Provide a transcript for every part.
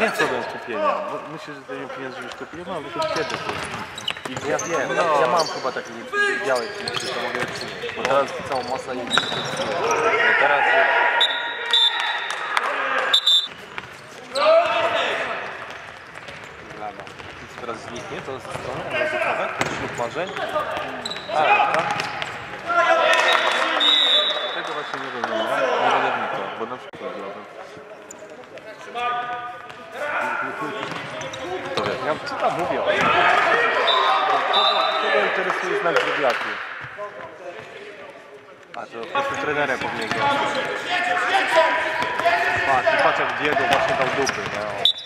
Nie co do kupienia. No, myślę, że to nie pieniądze, żebyś kupił, no ale to kiedy to I ja wiem, ja mam chyba takie białe klipy, to mogę przynieść. Bo teraz całą masę i no teraz Lada. Teraz zniknie, to ze strony emerytowe, ślub marzeń. A, dobra. Tego właśnie nie rozumiem, nie będę wnikał, bo na przykład. To wiem, ja co tam mówię? Kogo, interesuje znak zodiaku? A to po prostu trenerem powinien grać. Patrz, patrz jak Diego właśnie dał dupy, nie?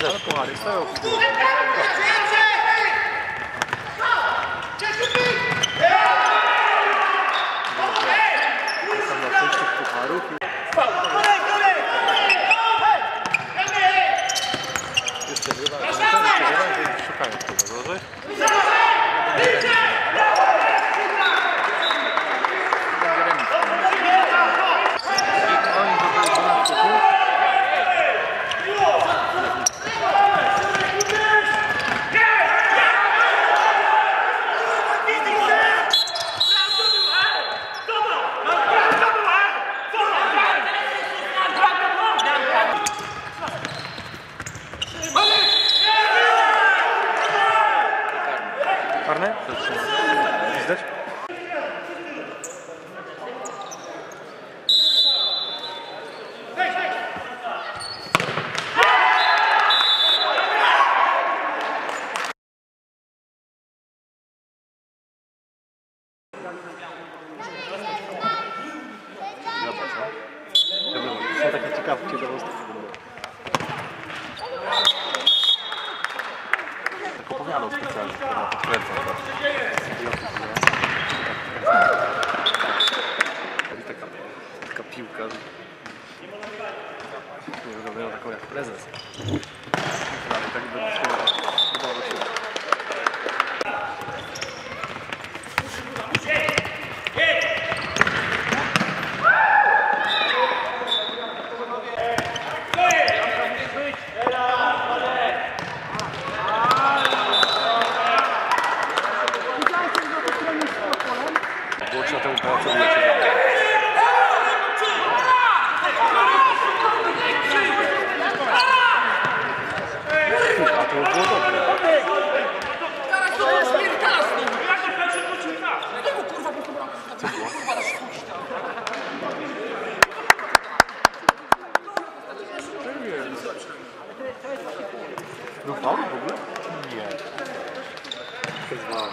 Zeszło. Puchary stoją jeszcze to szukają tego, dobrze? Taka, taka piłka. Nie wyglądają taką jak prezes. Ale tak by A to by było dobre. Co było? No faul w ogóle? Nie. To jest mało.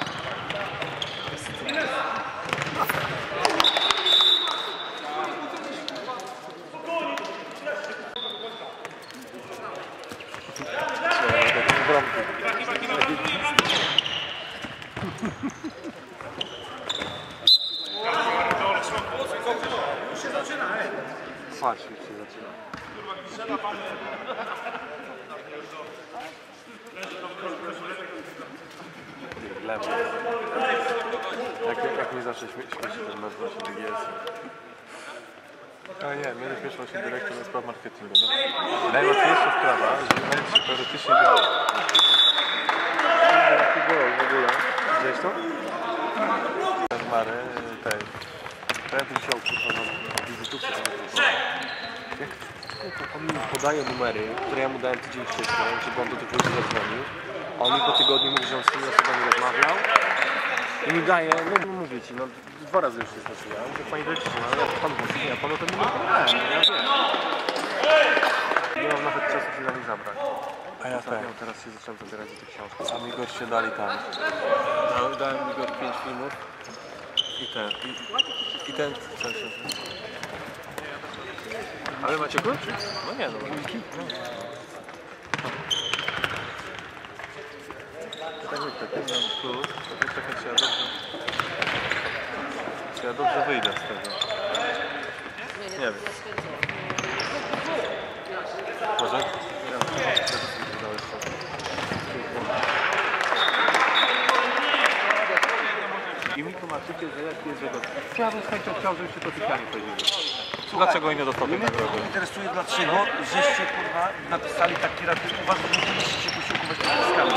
Się zaczyna. Lewo. Jak, jak mnie zawsze śmie- śmieszy ten mecz właśnie DGS. A nie, mnie śmieszył właśnie dyrektor do spraw marketingu. No. Najłatwiejsza sprawa, że się teoretycznie Jaki gol w ogóle? Widziałeś to? Mary, tej. To ja bym chciał kurwa na wizytówce. Jak kurwa, on mi podaje numery, które ja mu dałem tydzień wcześniej, żeby on do tych ludzi zadzwonił. A on mi po tygodniu mówi, że on z tymi osobami rozmawiał. I mi daje, no mówię ci, no dwa razy już się zdarzyło. Ja mówię, panie dyrektorze, no ja panu właśnie, ja panu ten numer podałem, no ja wiem. A ja tak. teraz się zacząłem zabierać do tych książek. A mi goście dali tam. Dałem, mi go 5 filmów. I ten. I, i ten co się A wy macie klucz? No nie no. Tak jak tak. Mam klucz, to trochę czy ja dobrze... Czy ja dobrze wyjdę z tego? Nie wiem. Może? Ja wydałeś I mi tłumaczycie, że jak jest jego... Ja bym z chęcią chciał, żebyście to Tychanie powiedzieli. Dlaczego nie dostał tej Mnie nagrody? to interesuje dlaczego, żeście kurwa napisali taki raport. Uważam, że nie się posiłkować zyskami.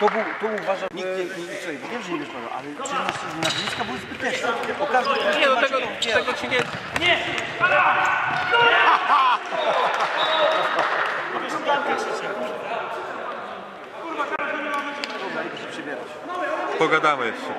To był, to uważam, nikt nie, nie, nie człowiek, wiem, że nie wiesz pana, ale czy myślisz, że nazwiska były zbyteczne? Nie, no tego, tego ci nie... się przybierać. Pogadamy jeszcze.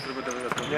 Jeszcze tym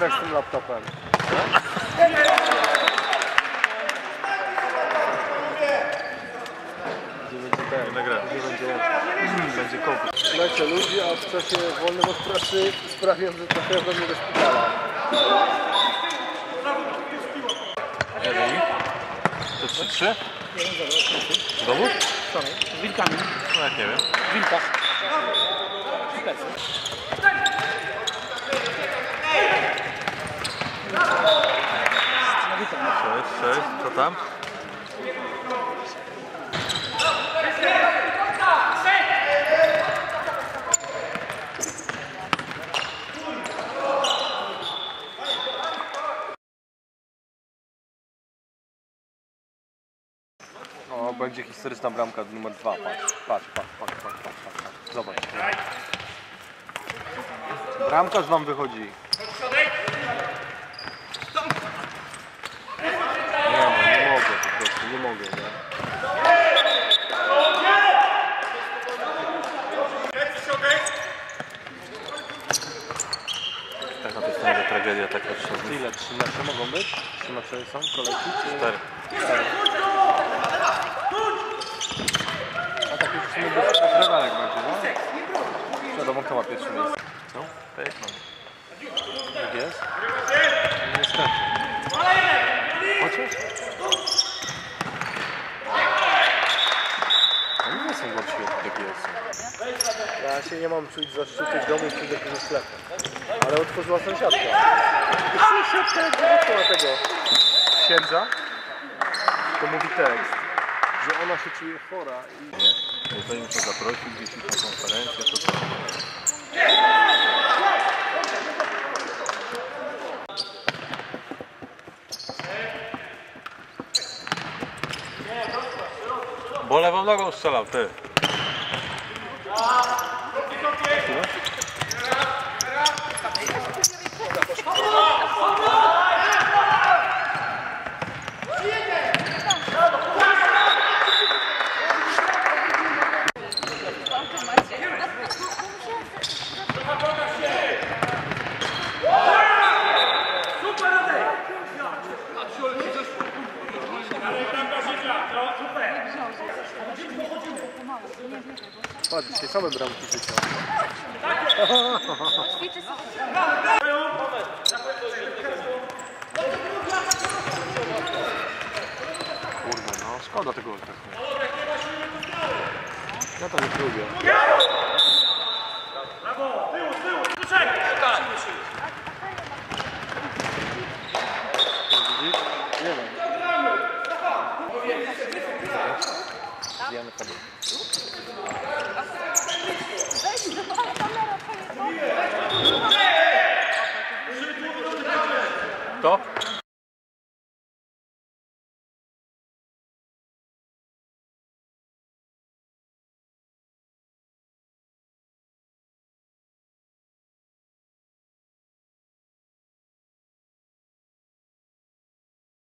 jednak z tym laptopem. Gdzie będzie ten? Gdzie będzie... będzie konkurs. Lecie ludzi, a w czasie wolnym od pracy sprawiam, że trafiają do mnie do szpitala. Jeżeli? To 3-3? Znowu? Z wilkami. No jak nie wiem. W wilkach. Tam? O, będzie historyczna bramka numer dwa. Patrz, patrz, patrz, patrz, patrz, patrz, patrz. Zobacz. Bramkarz nam wychodzi. Nie no, nie mogę po prostu, nie mogę, nie? Tak na tej stronie tragedia taka się Ile? Trzy mecze mogą być? Trzy mecze są kolejki? Czy... Cztery. A tak już w sumie bez przegranek będzie, no? Wiadomo, kto ma pierwsze miejsce. No, tak mam. Jak jest? Niestety. Chociaż? Oni nie są gorsi od takie są. Ja się nie mam czuć zaszczytu w domu i przyjdę do. Ale otworzyła sąsiadka. Sąsiadka jak zobaczyła tego księdza, to mówi tekst, że ona się czuje chora i... Nie? Jeżeli to zaprosił gdzieś na konferencję, to co? Bo lewą nogą strzelał, ty. Patrz, dzisiaj same bramki życia. Ćwiczy sobie. Szkoda tego tak. Ja to nie lubię. Widzisz?